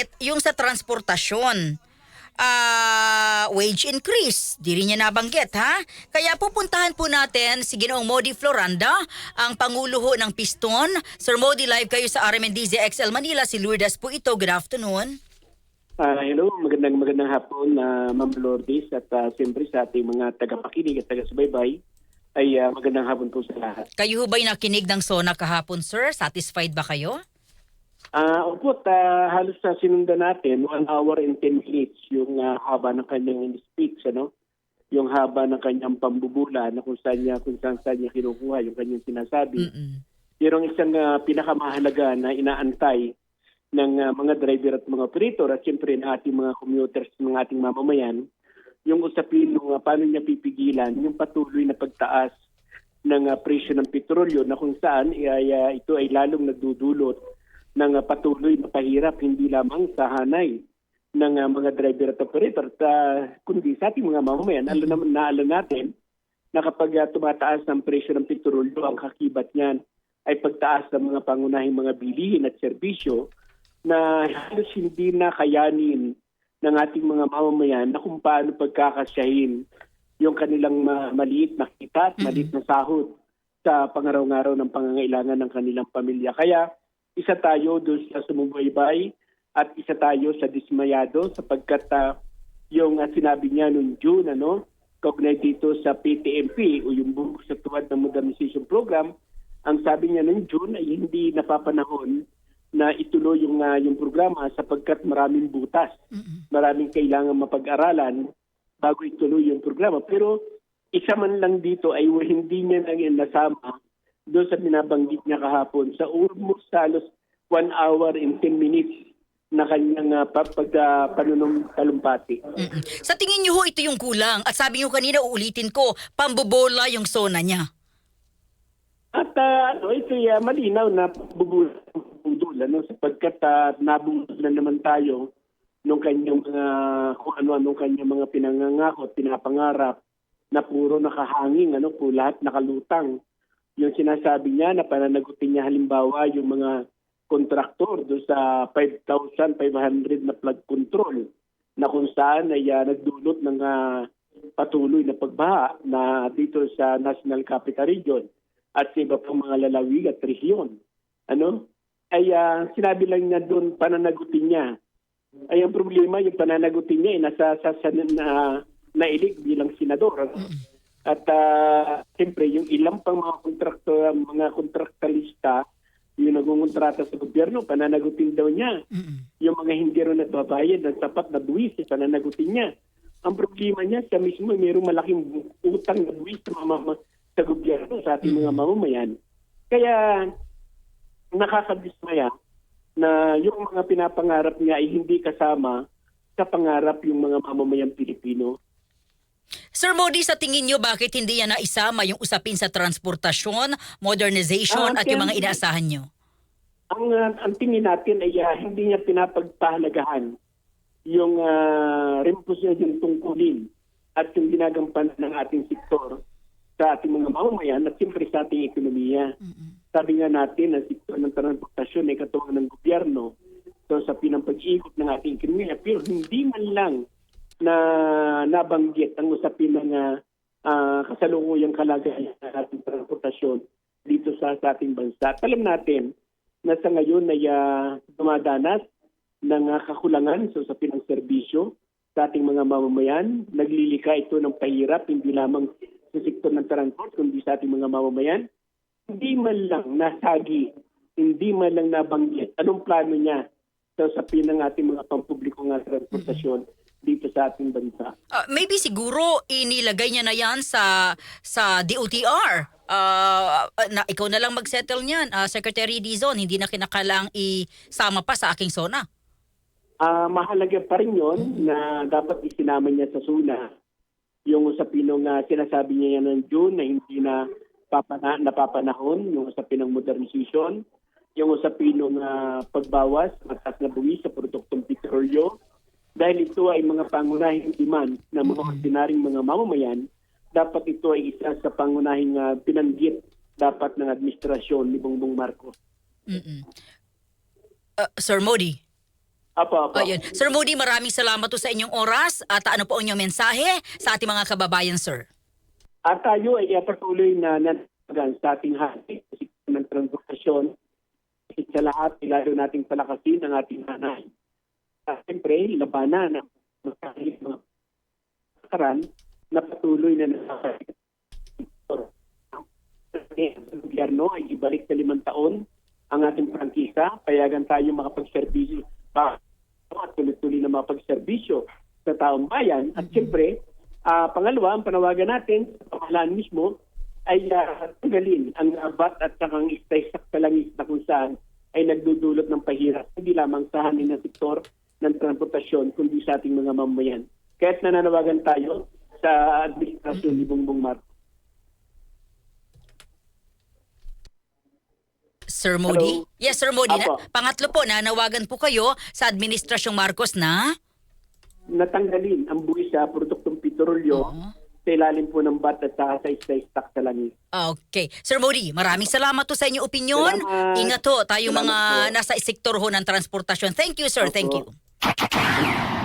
nabanggit yung sa transportasyon. Ah, wage increase. Di rin niya nabanggit, ha? Kaya pupuntahan po natin si Ginoong Modi Floranda, ang Pangulo ho ng Piston. Sir Modi, live kayo sa RMNDZ XL Manila. Si Lourdes po ito. Good afternoon. Ah, hello, magandang magandang hapon na Ma'am Lourdes at ah, siyempre sa ating mga tagapakinig at taga-subaybay ay ah, magandang hapon po sa lahat. Kayo ba'y nakinig ng SONA kahapon, sir? Satisfied ba kayo? Ah, opo, ah, halos sa sinundan natin, 1 hour and 10 minutes yung ah, haba ng kanyang speech, ano? Yung haba ng kanyang pambubula na kung saan niya, kung saan, saan niya kinukuha yung kanyang sinasabi. Mm-mm. Pero ang isang ah, pinakamahalaga na inaantay ng ah, mga driver at mga operator at siyempre ng ating mga commuters, ng ating mamamayan, yung usapin ng paano niya pipigilan yung patuloy na pagtaas ng ah, presyo ng petrolyo na kung saan eh, ay, ah, ito ay lalong nagdudulot ng ah, patuloy na pahirap hindi lamang sa hanay ng ah, mga driver at operator at ah, kundi sa ating mga mamamayan. Alam naman na alam natin na kapag ah, tumataas ang presyo ng petrolyo, ang kakibat niyan ay pagtaas ng mga pangunahing mga bilihin at serbisyo na halos hindi na kayanin ng ating mga mamamayan na kung paano pagkakasyahin yung kanilang ma- maliit na kita at maliit na sahod sa pangaraw-araw ng pangangailangan ng kanilang pamilya. Kaya isa tayo doon sa sumubaybay at isa tayo sa dismayado sapagkat ah, yung ah, sinabi niya noong June, ano, kaugnay dito sa PTMP o yung buong sa tuwad ng modernization program, ang sabi niya noong June ay hindi napapanahon na ituloy yung ah, yung programa sapagkat maraming butas, maraming kailangan mapag-aralan bago ituloy yung programa. Pero isa man lang dito ay hindi niya na nasama doon sa binabanggit niya kahapon sa almost halos 1 hour and 10 minutes na kanyang uh, pag panunong talumpati. Mm-mm. Sa tingin niyo ho, ito yung kulang. At sabi niyo kanina, uulitin ko, pambobola yung SONA niya. At ah, ano, ito ah, malinaw na bubul budol ano sapagkat uh, nabungod na naman tayo nung kanyang mga kung ano-ano kanyang mga pinangangako at pinapangarap na puro nakahanging ano po lahat nakalutang. Yung sinasabi niya na pananagutin niya halimbawa yung mga kontraktor do sa 5,500 na flood control na kung saan ay ah, nagdulot ng ah, patuloy na pagbaha na dito sa National Capital Region at sa iba pang mga lalawig at rehiyon. Ano? Ay ah, sinabi lang niya doon pananagutin niya. Ay ang problema yung pananagutin niya ay nasa sa, sa na, nailig bilang senador. At ah, siyempre yung ilang pang mga kontraktor, mga kontraktalista yung nagungontrata sa gobyerno, pananagutin daw niya. Mm-mm. Yung mga hindi rin nagbabayad ng sapat na buwis, eh, pananagutin niya. Ang problema niya, siya mismo, mayroong malaking utang na buwis sa, mamama, sa gobyerno, sa ating mga mamamayan. Kaya nakakadismaya na yung mga pinapangarap niya ay hindi kasama sa pangarap yung mga mamamayang Pilipino. Sir Modi, sa tingin niyo bakit hindi yan naisama yung usapin sa transportasyon, modernization Ah, at yung mga inaasahan niyo? Ang, ang tingin natin ay ah, hindi niya pinapagpahalagahan yung uh, yung tungkulin at yung ginagampanan ng ating sektor sa ating mga mamamayan at siyempre sa ating ekonomiya. Sabi nga natin, ang sektor ng transportasyon ay katuwang ng gobyerno so sa pinampag-ikot ng ating ekonomiya pero hindi man lang na nabanggit ang usapin ng ah, kasalukuyang kalagayan ng ating transportasyon dito sa, sa ating bansa. At alam natin na sa ngayon ay ah, dumadanas ng ah, kakulangan sa usapin ng serbisyo sa ating mga mamamayan. Naglilika ito ng pahirap hindi lamang sa sektor ng transport kundi sa ating mga mamamayan. Hindi man lang nasagi, hindi man lang nabanggit anong plano niya sa usapin ng ating mga pampublikong transportasyon dito sa ating bansa. Ah, maybe siguro inilagay niya na yan sa sa DOTR. Ah, na ikaw na lang magsettle niyan, ah, Secretary Dizon, hindi na kinakalang isama pa sa aking SONA. Ah, mahalaga pa rin yun na dapat isinama niya sa SUNA yung usapin ng ah, sinasabi niya yan ng June na hindi na papana, napapanahon, yung usapin ng modernization, yung usapin ng ah, pagbawas, mataas na buwis sa produktong petrolyo, dahil ito ay mga pangunahing demand ng mga ordinaryong mga mamamayan, dapat ito ay isa sa pangunahing ah, binanggit dapat ng administrasyon ni Bongbong Marcos. Mm-mm. Ah, Sir Modi, Apo, apo. Ayun. Sir Moody, maraming salamat po sa inyong oras at ano po ang inyong mensahe sa ating mga kababayan, sir. At tayo ay uh, patuloy na nananagan sa ating hati ng transportasyon. Sa lahat, lalo nating palakasin ang ating hanay. At siyempre, labanan ang mga karan na patuloy na nakakasik. Ang gobyerno ay ibalik sa limang taon ang ating prangkisa, payagan tayo makapagserbisyo pa at tuloy-tuloy na mapagserbisyo sa taong bayan. At siyempre, ah, pangalawa, ang panawagan natin sa pamahalaan mismo ay uh, tanggalin ang abat at sakang stress sa kalangis na kung saan ay nagdudulot ng pahirap, hindi lamang sa hanin ng sektor ng transportasyon, kundi sa ating mga mamayan. Kaya't nananawagan tayo sa administrasyon ni Bongbong Marcos. Sir Moody? Hello? Yes, Sir Moody. Na, pangatlo po, nanawagan po kayo sa Administrasyong Marcos na... natanggalin ang buwis sa produktong petrolyo Oo. sa ilalim po ng BAT at saka sa isda stock sa langis. Okay. Sir Moody, maraming salamat to sa inyong opinion. Salamat. Ingat ho, tayo Salamat mga po. nasa sektor ho ng transportasyon. Thank you, sir. Thank Opo. you. へえ!